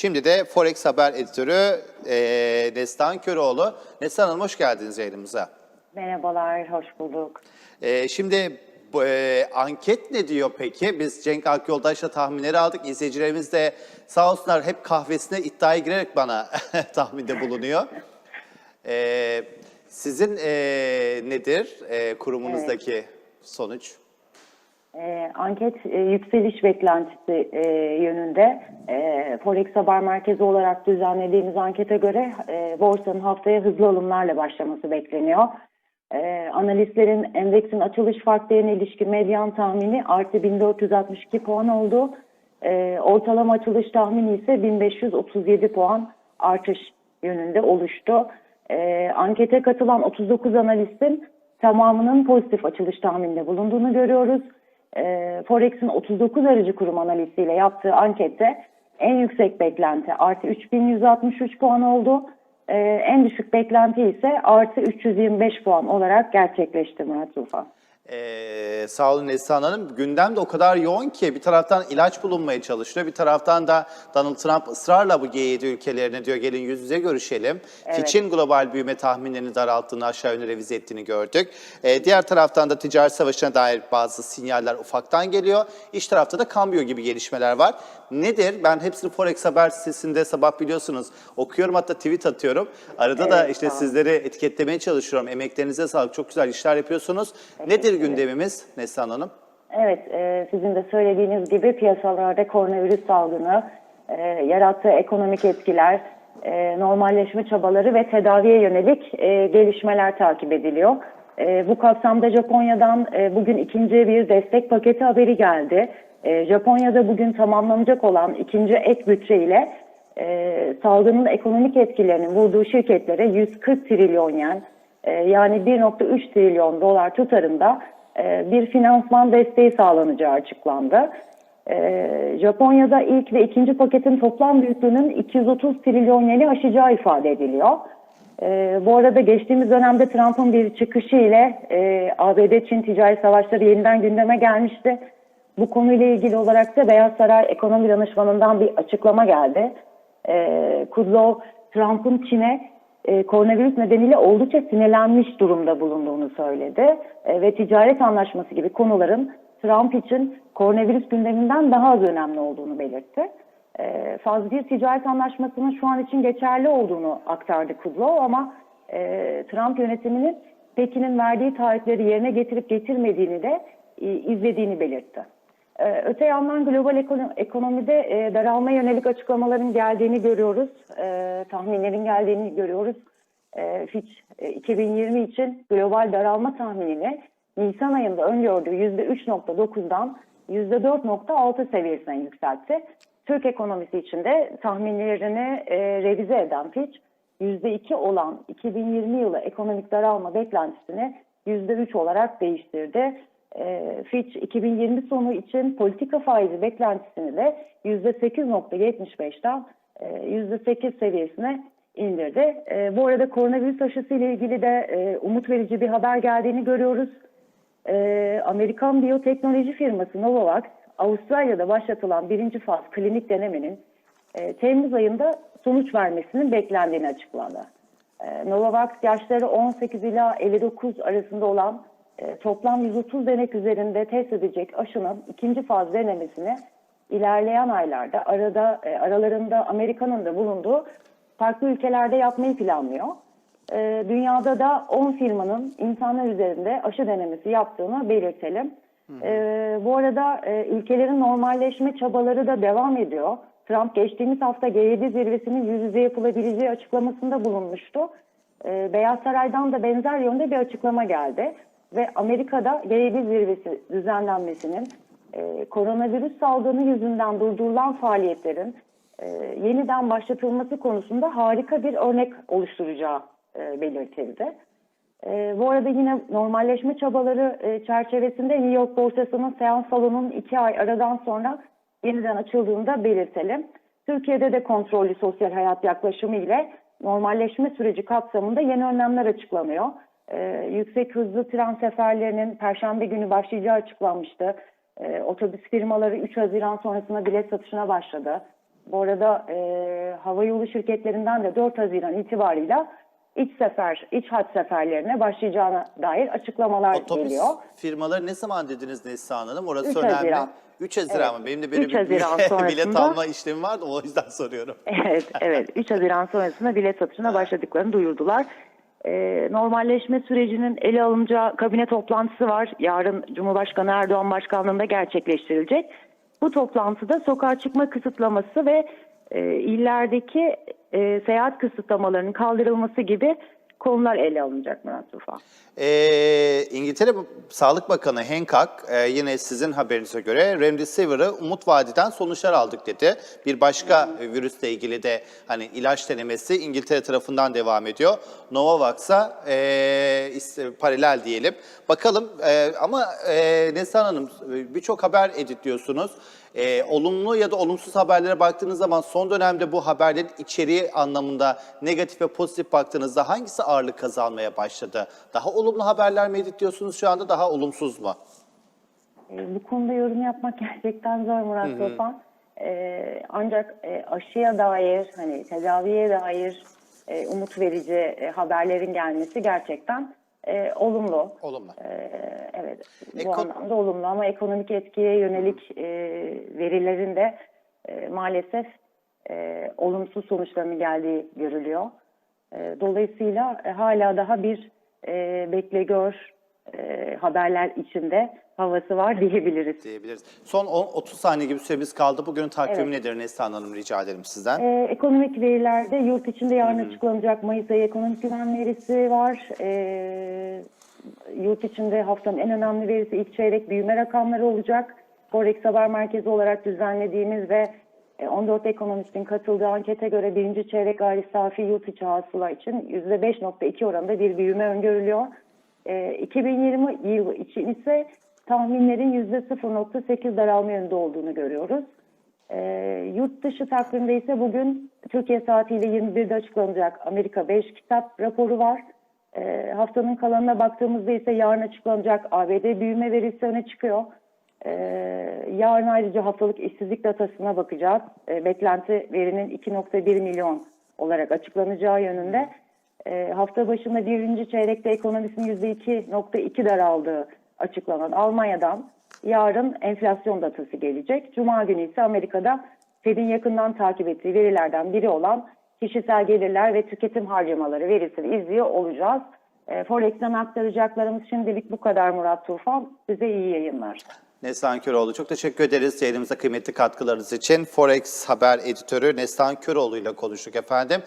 Şimdi de Forex Haber Editörü e, Neslihan Köroğlu. Neslihan Hanım hoş geldiniz yayınımıza. Merhabalar, hoş bulduk. E, şimdi bu, e, anket ne diyor peki? Biz Cenk Akyoldaş'la tahminleri aldık. İzleyicilerimiz de sağ olsunlar hep kahvesine iddiaya girerek bana tahminde bulunuyor. E, sizin e, nedir e, kurumunuzdaki sonuç? Ee, anket e, yükseliş beklentisi e, yönünde. E, Forex Haber Merkezi olarak düzenlediğimiz ankete göre e, borsanın haftaya hızlı alımlarla başlaması bekleniyor. E, analistlerin endeksin açılış farklarına ilişkin medyan tahmini artı 1462 puan oldu. E, ortalama açılış tahmini ise 1537 puan artış yönünde oluştu. E, ankete katılan 39 analistin tamamının pozitif açılış tahmininde bulunduğunu görüyoruz. E, Forex'in 39 aracı kurum analiziyle yaptığı ankette en yüksek beklenti artı 3163 puan oldu. E, en düşük beklenti ise artı 325 puan olarak gerçekleşti Murat Tufan. Ee, sağ olun Neslihan Hanım. Gündem de o kadar yoğun ki bir taraftan ilaç bulunmaya çalışılıyor. Bir taraftan da Donald Trump ısrarla bu G7 ülkelerine diyor gelin yüz yüze görüşelim. Evet. Fitch'in global büyüme tahminlerini daralttığını aşağı yönlü revize ettiğini gördük. Ee, diğer taraftan da ticaret savaşına dair bazı sinyaller ufaktan geliyor. İç tarafta da kambiyo gibi gelişmeler var. Nedir? Ben hepsini Forex Haber sitesinde sabah biliyorsunuz okuyorum hatta tweet atıyorum. Arada da Evet, işte sağ olun. sizleri etiketlemeye çalışıyorum. Emeklerinize sağlık. Çok güzel işler yapıyorsunuz. Nedir gündemimiz Neslihan Hanım? Evet, e, sizin de söylediğiniz gibi piyasalarda koronavirüs salgını, e, yarattığı ekonomik etkiler, e, normalleşme çabaları ve tedaviye yönelik e, gelişmeler takip ediliyor. E, bu kapsamda Japonya'dan e, bugün ikinci bir destek paketi haberi geldi. E, Japonya'da bugün tamamlanacak olan ikinci ek bütçe ile e, salgının ekonomik etkilerinin vurduğu şirketlere 140 trilyon yen e, yani 1.3 trilyon dolar tutarında e, bir finansman desteği sağlanacağı açıklandı. E, Japonya'da ilk ve ikinci paketin toplam büyüklüğünün 230 trilyon yeni aşacağı ifade ediliyor. E, bu arada geçtiğimiz dönemde Trump'ın bir çıkışı ile e, ABD-Çin ticari savaşları yeniden gündeme gelmişti. Bu konuyla ilgili olarak da Beyaz Saray Ekonomi Danışmanı'ndan bir açıklama geldi. Kudlow, Trump'ın Çin'e e, koronavirüs nedeniyle oldukça sinirlenmiş durumda bulunduğunu söyledi. E, ve ticaret anlaşması gibi konuların Trump için koronavirüs gündeminden daha az önemli olduğunu belirtti. E, faz bir ticaret anlaşmasının şu an için geçerli olduğunu aktardı Kudlow ama e, Trump yönetiminin Pekin'in verdiği taahhütleri yerine getirip getirmediğini de e, izlediğini belirtti. Ee, Öte yandan global ekono- ekonomide e, daralma yönelik açıklamaların geldiğini görüyoruz. Ee, tahminlerin geldiğini görüyoruz. Ee, Fitch e, 2020 için global daralma tahminini Nisan ayında öngördüğü %3.9'dan %4.6 seviyesine yükseltti. Türk ekonomisi için de tahminlerini e, revize eden Fitch, %2 olan 2020 yılı ekonomik daralma beklentisini %3 olarak değiştirdi. E, Fitch 2020 sonu için politika faizi beklentisini de %8.75'ten e, %8 seviyesine indirdi. E, bu arada koronavirüs aşısı ile ilgili de e, umut verici bir haber geldiğini görüyoruz. E, Amerikan biyoteknoloji firması Novavax, Avustralya'da başlatılan birinci faz klinik denemenin e, Temmuz ayında sonuç vermesinin beklendiğini açıkladı. E, Novavax yaşları 18 ila 59 arasında olan e, toplam 130 denek üzerinde test edecek aşının ikinci faz denemesini ilerleyen aylarda arada e, aralarında Amerika'nın da bulunduğu farklı ülkelerde yapmayı planlıyor. E, dünyada da 10 firmanın insanlar üzerinde aşı denemesi yaptığını belirtelim. E, bu arada e, ülkelerin normalleşme çabaları da devam ediyor. Trump geçtiğimiz hafta G7 zirvesinin yüz yüze yapılabileceği açıklamasında bulunmuştu. E, Beyaz Saray'dan da benzer yönde bir açıklama geldi. Ve Amerika'da G7 zirvesi düzenlenmesinin e, koronavirüs salgını yüzünden durdurulan faaliyetlerin e, yeniden başlatılması konusunda harika bir örnek oluşturacağı e, belirtildi. E, bu arada yine normalleşme çabaları e, çerçevesinde New York borsasının seans salonunun iki ay aradan sonra yeniden açıldığını da belirtelim. Türkiye'de de kontrollü sosyal hayat yaklaşımı ile normalleşme süreci kapsamında yeni önlemler açıklanıyor. Ee, yüksek hızlı tren seferlerinin Perşembe günü başlayacağı açıklanmıştı. Ee, otobüs firmaları 3 Haziran sonrasında bilet satışına başladı. Bu arada e, hava yolu şirketlerinden de 4 Haziran itibarıyla iç sefer, iç hat seferlerine başlayacağına dair açıklamalar Otobüs geliyor. firmaları ne zaman dediniz Neslihan Hanım? Orası 3 önemli. Haziran. 3 Haziran Evet. mı? Benim de böyle 3 bir Haziran bilet sonrasında- alma işlemi vardı o yüzden soruyorum. Evet, evet. 3 Haziran sonrasında bilet satışına başladıklarını duyurdular. Ee, normalleşme sürecinin ele alınacağı kabine toplantısı var. Yarın Cumhurbaşkanı Erdoğan başkanlığında gerçekleştirilecek. Bu toplantıda sokağa çıkma kısıtlaması ve e, illerdeki e, seyahat kısıtlamalarının kaldırılması gibi konular ele alınacak Murat Tufan. Ee, İngiltere Sağlık Bakanı Hancock e, yine sizin haberinize göre Remdesivir'ı umut vadiden sonuçlar aldık dedi. Bir başka e, virüsle ilgili de hani ilaç denemesi İngiltere tarafından devam ediyor. Novavax'a e, paralel diyelim. Bakalım e, ama e, Neslihan Hanım birçok haber editliyorsunuz. E, olumlu ya da olumsuz haberlere baktığınız zaman son dönemde bu haberlerin içeriği anlamında negatif ve pozitif baktığınızda hangisi ağırlık kazanmaya başladı? Daha olumlu haberler mi editliyorsunuz şu anda daha olumsuz mu? E, Bu konuda yorum yapmak gerçekten zor Murat Topal. E, ancak e, aşıya dair, hani tedaviye dair e, umut verici e, haberlerin gelmesi gerçekten e, olumlu. Olumlu. E, evet, bu Eko- anlamda olumlu ama ekonomik etkiye yönelik e, verilerin de e, maalesef e, olumsuz sonuçlarının geldiği görülüyor. E, dolayısıyla e, hala daha bir e, bekle gör e, haberler içinde havası var diyebiliriz. diyebiliriz. Son 10, 30 saniye gibi süremiz kaldı. Bugünün takvimi Evet. nedir Neslihan Hanım rica ederim sizden. Ee, ekonomik verilerde yurt içinde yarın açıklanacak Mayıs ayı ekonomik güven verisi var. Ee, yurt içinde haftanın en önemli verisi ilk çeyrek büyüme rakamları olacak. Forex Haber Merkezi olarak düzenlediğimiz ve 14 ekonomistin katıldığı ankete göre birinci çeyrek gayri safi yurt içi hasıla için %5.2 oranında bir büyüme öngörülüyor. Ee, 2020 yılı için ise tahminlerin %0.8 daralma yönünde olduğunu görüyoruz. Ee, yurt dışı takvimde ise bugün Türkiye saatiyle 21'de açıklanacak Amerika 5 kitap raporu var. Ee, haftanın kalanına baktığımızda ise yarın açıklanacak ABD büyüme verisi öne çıkıyor. Ee, yarın ayrıca haftalık işsizlik datasına bakacağız. Ee, beklenti verinin 2.1 milyon olarak açıklanacağı yönünde. Ee, hafta başında birinci çeyrekte ekonomisinin %2.2 daraldığı açıklanan Almanya'dan yarın enflasyon datası gelecek. Cuma günü ise Amerika'da Fed'in yakından takip ettiği verilerden biri olan kişisel gelirler ve tüketim harcamaları verisini izliyor olacağız. E, Forex'ten aktaracaklarımız şimdilik bu kadar Murat Tufan. Size iyi yayınlar. Neslihan Köroğlu çok teşekkür ederiz yayınımıza kıymetli katkılarınız için. Forex Haber Editörü Neslihan Köroğlu ile konuştuk efendim.